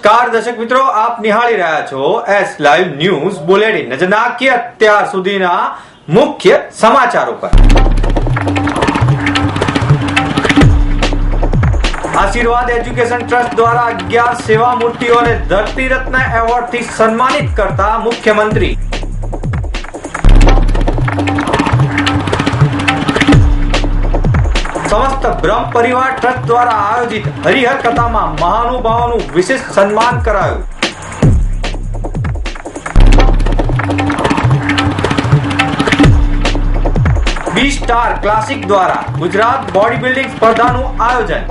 નમસ્કાર દર્શક મિત્રો, આપ નિહાળી રહ્યા છો એસ લાઈવ ન્યૂઝ બુલેટિન. નજર અત્યાર સુધીના મુખ્ય સમાચારો પર આશીર્વાદ એજ્યુકેશન ટ્રસ્ટ દ્વારા અગિયાર સેવા મૂર્તિઓને ધરતી રત્ન એવોર્ડથી સન્માનિત કરતા મુખ્યમંત્રી. બ્રહ્મ પરિવાર ટ્રસ્ટ દ્વારા આયોજિત હરિહર કથામાં મહાનુભાવોનું વિશેષ સન્માન કરાયું. બી સ્ટાર ક્લાસિક દ્વારા ગુજરાત બોડી બિલ્ડિંગ સ્પર્ધાનું આયોજન.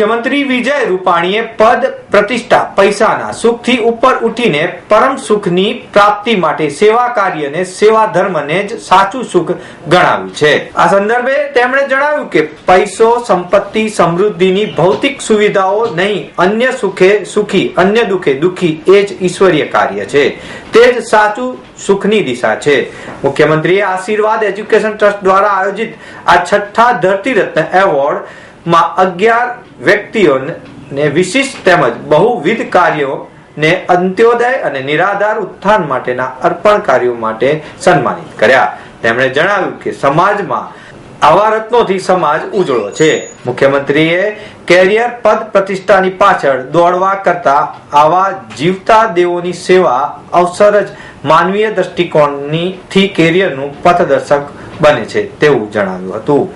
મુખ્યમંત્રી વિજય રૂપાણીએ પદ, પ્રતિષ્ઠા, પૈસાના સુખથી ઉપર ઉઠીને પરમ સુખની પ્રાપ્તિ માટે સેવા કાર્યને, સેવા ધર્મને જ સાચું સુખ ગણાવ્યું છે. આ સંદર્ભે તેમણે જણાવ્યું કે પૈસો, સંપત્તિ, સમૃદ્ધિની ભૌતિક સુવિધાઓ નહીં, અન્ય સુખે સુખી, અન્ય દુખે દુખી, એ જ ઈશ્વરીય કાર્ય છે. તે જ સાચું સુખની દિશા છે. મુખ્યમંત્રીએ આશીર્વાદ એજ્યુકેશન ટ્રસ્ટ દ્વારા આયોજિત આ છઠ્ઠા ધરતી રત્ન એવોર્ડમાં અગિયાર વ્યક્તિઓને વિશિષ્ટ તેમજ બહુવિધ કાર્યો ને અંત્યોદય અને નિરાધાર ઉત્થાન માટેના અર્પણ કાર્યો માટે સન્માનિત કર્યા. તેમણે જણાવ્યું કે સમાજમાં આવા રત્નોથી સમાજ ઉજળો છે. મુખ્યમંત્રીએ કેરિયર પદ પ્રતિષ્ઠાની પાછળ દોડવા કરતા આવા જીવતા દેવોની સેવા અવસર જ માનવીય દ્રષ્ટિકોણની થી કેરિયરનું પથદર્શક બને છે તેવું જણાવ્યું હતું.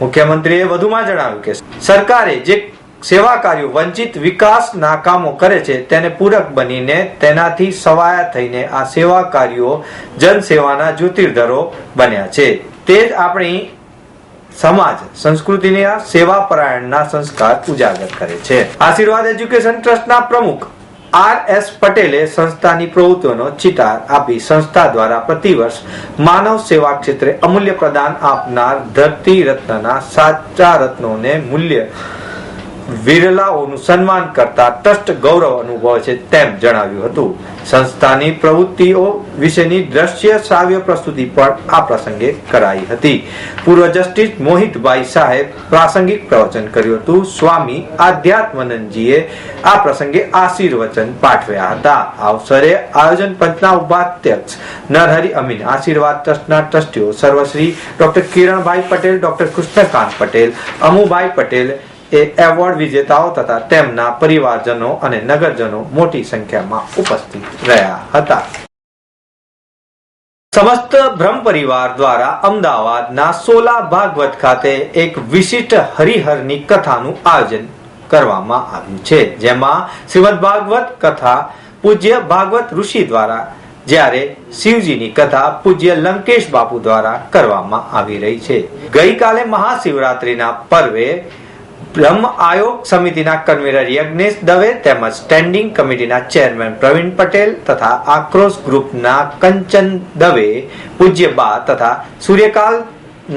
મુખ્યમંત્રીએ વધુમાં જણાવ્યું કે સરકારે જે સેવા કાર્યો વંચિત વિકાસના કામો કરે છે તેને પૂરક બનીને તેનાથી સવાયા થઈને આ સેવા કાર્યો જનસેવાના જ્યોતિર્ધરો બન્યા છે. તે જ આપણી સમાજ, સંસ્કૃતિના સેવા પરાયણના સંસ્કાર ઉજાગર કરે છે. આશીર્વાદ એજ્યુકેશન ટ્રસ્ટના પ્રમુખ આર એસ પટેલે સંસ્થાની પ્રવૃત્તિઓનો ચિતાર આપી સંસ્થા દ્વારા પ્રતિવર્ષ માનવ સેવા ક્ષેત્રે અમૂલ્ય પ્રદાન આપનાર ધરતી રત્નના સાચા રત્નોને મૂલ્ય વિરલાઓનું સન્માન કરતા ટ્રસ્ટ ગૌરવ અનુભવે છે તેમ જણાવ્યું હતું. સંસ્થાની પ્રવૃત્તિઓ વિશેની દ્રશ્ય શ્રાવ્ય પ્રસ્તુતિ પણ આ પ્રસંગે કરાઈ હતી. પૂર્વ જસ્ટિસ મોહિતભાઈ સાહેબ પ્રાસંગિક પ્રવચન કર્યું હતું. સ્વામી આધ્યાત્મનંદજીએ આ પ્રસંગે આશીર્વચન પાઠવ્યા હતા. આ અવસરે આયોજન પંચના ઉપાધ્યક્ષ નરહરિ અમીન આશીર્વાદ ટ્રસ્ટના ટ્રસ્ટીઓ સર્વશ્રી ડોક્ટર કિરણભાઈ પટેલ, ડોક્ટર કૃષ્ણકાંત પટેલ, અમુભાઈ પટેલ એ એવોર્ડ વિજેતાઓ તથા તેમના પરિવારજનો અને નગરજનો મોટી સંખ્યામાં ઉપસ્થિત રહ્યા હતા. સમસ્ત બ્રહ્મ પરિવાર દ્વારા અમદાવાદના સોલા ભાગવત ખાતે એક વિશિષ્ટ હરિહરની કથાનું આયોજન કરવામાં આવ્યું છે. જેમાં શ્રીમદ ભાગવત કથા પૂજ્ય ભાગવત ઋષિ દ્વારા જ્યારે શિવજીની કથા પૂજ્ય લંકેશ બાપુ દ્વારા કરવામાં આવી રહી છે. ગઈકાલે મહાશિવરાત્રીના પર્વે બ્રહ્મ આયોગ સમિતિના કન્વીનર યજ્ઞેશ દવે તેમજ સ્ટેન્ડિંગ કમિટીના ચેરમેન પ્રવીણ પટેલ તથા આક્રોશ ગ્રુપના કંચન દવે, પૂજ્ય બા તથા સૂર્યકાલ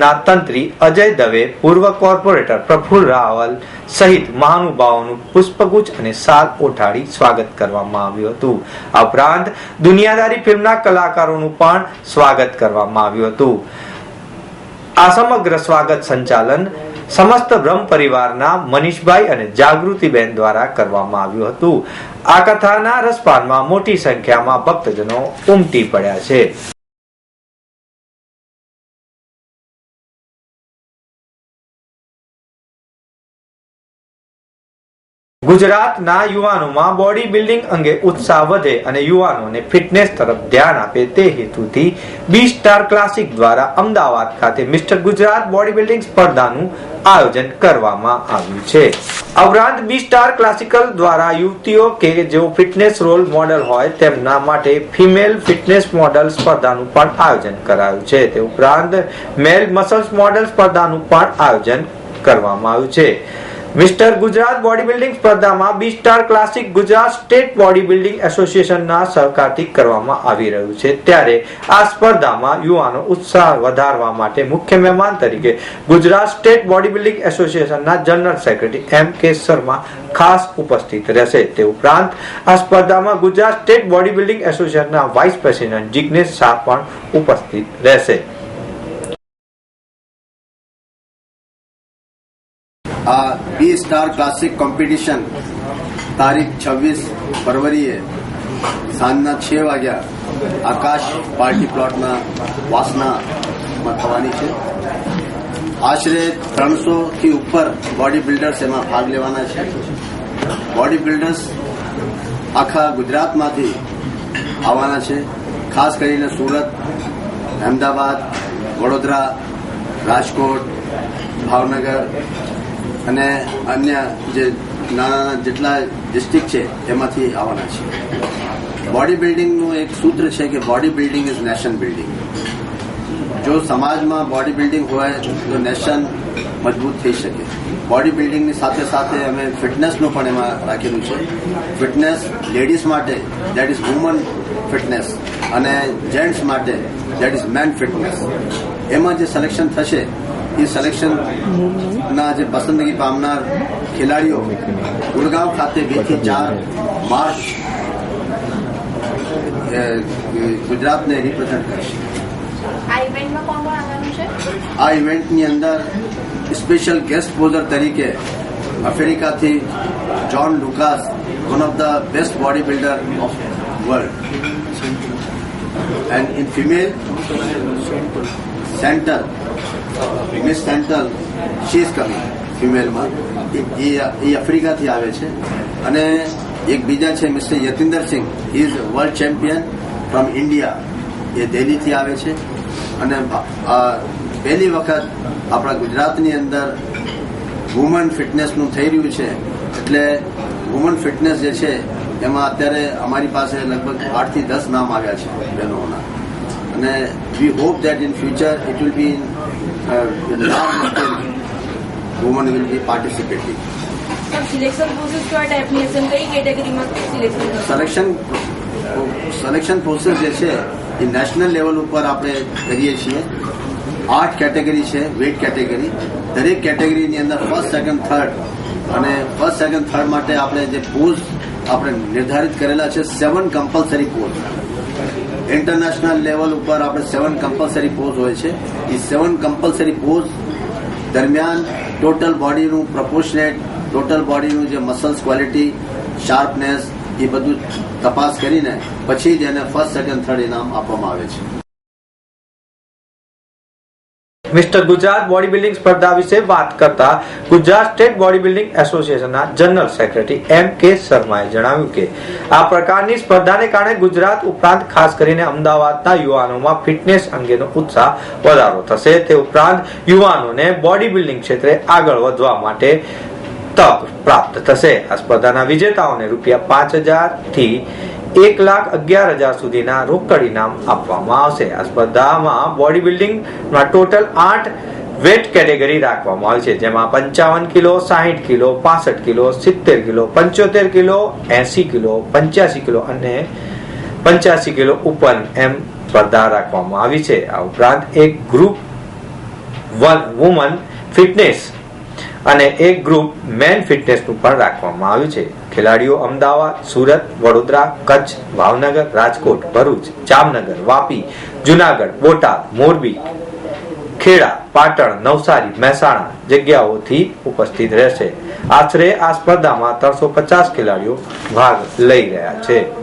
ના તંત્રી અજય દવે, પૂર્વ કોર્પોરેટર પ્રફુલ રાવલ સહિત મહાનુભાવોનું પુષ્પગુચ્છ અને સાલ ઓઠાડી સ્વાગત કરવામાં આવ્યું હતું. આ ઉપરાંત દુનિયાદારી ફિલ્મના કલાકારોનું પણ સ્વાગત કરવામાં આવ્યું હતું. આ સમગ્ર સ્વાગત સંચાલન સમસ્ત બ્રહ્મ પરિવારના મનીષભાઈ અને જાગૃતિબેન દ્વારા કરવામાં આવ્યું હતું. આ કથાના રસપાનમાં મોટી સંખ્યામાં ભક્તજનો ઉમટી પડ્યા છે. ગુજરાતના યુવાનોમાં બોડી બિલ્ડિંગ અંગે ઉત્સાહ વધે અને યુવાનોને ફિટનેસ તરફ ધ્યાન આપે તે હેતુથી બી સ્ટાર ક્લાસિક દ્વારા અમદાવાદ ખાતે મિસ્ટર ગુજરાત બોડી બિલ્ડિંગ સ્પર્ધાનું આયોજન કરવામાં આવ્યું છે. ઉપરાંત બી સ્ટાર ક્લાસિકલ દ્વારા યુવતીઓ કે જેઓ ફિટનેસ રોલ મોડલ હોય તેમના માટે ફિમેલ ફિટનેસ મોડલ સ્પર્ધાનું પણ આયોજન કરાયું છે. તે ઉપરાંત મેલ મસલ્સ મોડલ સ્પર્ધાનું પણ આયોજન કરવામાં આવ્યું છે. મિસ્ટર ગુજરાત બોડી બિલ્ડિંગ સ્પર્ધામાં B star classic Gujarat state bodybuilding એસોસિએશનના સહકારથી કરવામાં આવી રહ્યું છે. ત્યારે આ સ્પર્ધામાં યુવાનો ઉત્સાહ વધારવા માટે મુખ્ય મહેમાન તરીકે ગુજરાત સ્ટેટ બોડી બિલ્ડિંગ એસોસિએશનના general secretary M K Sharma ખાસ ઉપસ્થિત રહેશે. તે ઉપરાંત આ સ્પર્ધામાં ગુજરાત સ્ટેટ બોડી બિલ્ડિંગ એસોસિએશનના વાઇસ પ્રેસિડેન્ટ જિગ્નેશ શાહ પણ ઉપસ્થિત રહેશે. આ બી સ્ટાર ક્લાસિક કોમ્પિટિશન તારીખ છવ્વીસ ફરવરીએ સાંજના છ વાગ્યા આકાશ પાર્ટી પ્લોટના વાસનામાં થવાની છે. આશરે ત્રણસો થી ઉપર બોડી બિલ્ડર્સ એમાં ભાગ લેવાના છે. બોડી બિલ્ડર્સ આખા ગુજરાતમાંથી આવવાના છે. ખાસ કરીને સુરત, અમદાવાદ, વડોદરા, રાજકોટ, ભાવનગર અને અન્ય જે નાના જેટલા ડિસ્ટ્રિક્ટ છે, એમાંથી આવવાના છે. બોડી બિલ્ડિંગનું એક સૂત્ર છે કે body building is nation building જો સમાજમાં બોડી બિલ્ડિંગ હોય, તો નેશન મજબૂત થઈ શકે. બોડી બિલ્ડિંગની સાથે સાથે અમે ફિટનેસનું પણ એમાં રાખેલું છે. ફિટનેસ લેડીઝ માટે દેટ ઇઝ વુમન ફિટનેસ અને જેન્ટ્સ માટે દેટ ઇઝ મેન ફિટનેસ એમાં જે સિલેક્શન થશે એ સિલેક્શનના જે પસંદગી પામનાર ખેલાડીઓ ગુડગાંવ ખાતે બેથી ચાર માર્ચ અ, ગુજરાતને રિપ્રેઝેન્ટ કરશે આ ઇવેન્ટમાં કોણ કોણ આવવાનું છે? આ ઇવેન્ટની અંદર સ્પેશિયલ ગેસ્ટ પોઝર તરીકે અફ્રિકાથી John Lucas one of the best bodybuilder of world and in female centre miss Sental she is coming ફિમેલમાં એ આફ્રિકાથી આવે છે. અને એક બીજા છે mister Yatinder Singh is world champion from India એ દિલ્હીથી આવે છે. અને પહેલી વખત આપણા ગુજરાતની અંદર વુમન ફિટનેસનું થઈ રહ્યું છે. એટલે વુમન ફિટનેસ જે છે, એમાં અત્યારે અમારી પાસે લગભગ આઠથી દસ નામ આવ્યા છે બહેનોના. અને we hope that in future it will be in woman will be ટાઈપની હશે કઈ કેટેગરીમાં સિલેક્શન સિલેક્શન સિલેક્શન પ્રોસેસ જે છે એ નેશનલ લેવલ ઉપર આપણે કરીએ છીએ આઠ કેટેગરી છે વેટ કેટેગરી દરેક કેટેગરીની અંદર ફર્સ્ટ સેકન્ડ થર્ડ અને ફર્સ્ટ સેકન્ડ થર્ડ માટે આપણે જે પોઝ આપણે નિર્ધારિત કરેલા છે seven compulsory pose international level ઉપર આપણે સેવન કમ્પલસરી પોઝ હોય છે. એ સેવન કમ્પલસરી પોઝ દરમિયાન ટોટલ બોડીનું પ્રપોર્શનેટ ટોટલ બોડીનું જે મસલ્સ ક્વોલિટી શાર્પનેસ એ બધું તપાસ કરીને પછી જ એને ફર્સ્ટ સેકન્ડ થર્ડ ઇનામ આપવામાં આવે છે. મિસ્ટર ગુજરાત બોડી સ્પર્ધા વિશે વાત કરતા ગુજરાત સ્ટેટ બોડી એસોસિએશનના જનરલ સેક્રેટરી એમ કે શર્માએ જણાવ્યું કે આ પ્રકારની સ્પર્ધાને કારણે ગુજરાત ઉપરાંત ખાસ કરીને અમદાવાદના યુવાનોમાં ફિટનેસ અંગેનો ઉત્સાહ વધારો થશે. તે ઉપરાંત યુવાનોને બોડી બિલ્ડિંગ ક્ષેત્રે આગળ વધવા માટે તક પ્રાપ્ત થશે. આ સ્પર્ધાના વિજેતાઓને રૂપિયા પાંચ હજારથી એક લાખ અગિયાર હજાર સુધીના રોકડ ઇનામ આપવામાં આવશે. આ સ્પર્ધામાં બોડી બિલ્ડિંગમાં ટોટલ આઠ વેટ કેટેગરી રાખવામાં આવી છે, જેમાં પંચાવન કિલો, સાહીઠ કિલો, પાસઠ કિલો, સિત્તેર કિલો, પંચોતેર કિલો, એસી કિલો, પંચ્યાસી કિલો અને પંચ્યાસી કિલો ઉપર એમ સ્પર્ધા રાખવામાં આવી છે. આ ઉપરાંત એક ગ્રુપ વન વુમન ફિટનેસ અને એક ગ્રુપ મેન ફિટનેસનું પણ રાખવામાં આવ્યું છે. ખેલાડીઓ અમદાવાદ, સુરત, વડોદરા, કચ્છ, ભાવનગર, રાજકોટ, ભરૂચ, જામનગર, વાપી, જુનાગઢ, બોટાદ, મોરબી, ખેડા, પાટણ, નવસારી, મહેસાણા જગ્યાઓથી ઉપસ્થિત રહેશે. આશરે આ સ્પર્ધામાં ત્રણસો પચાસ ખેલાડીઓ ભાગ લઈ રહ્યા છે.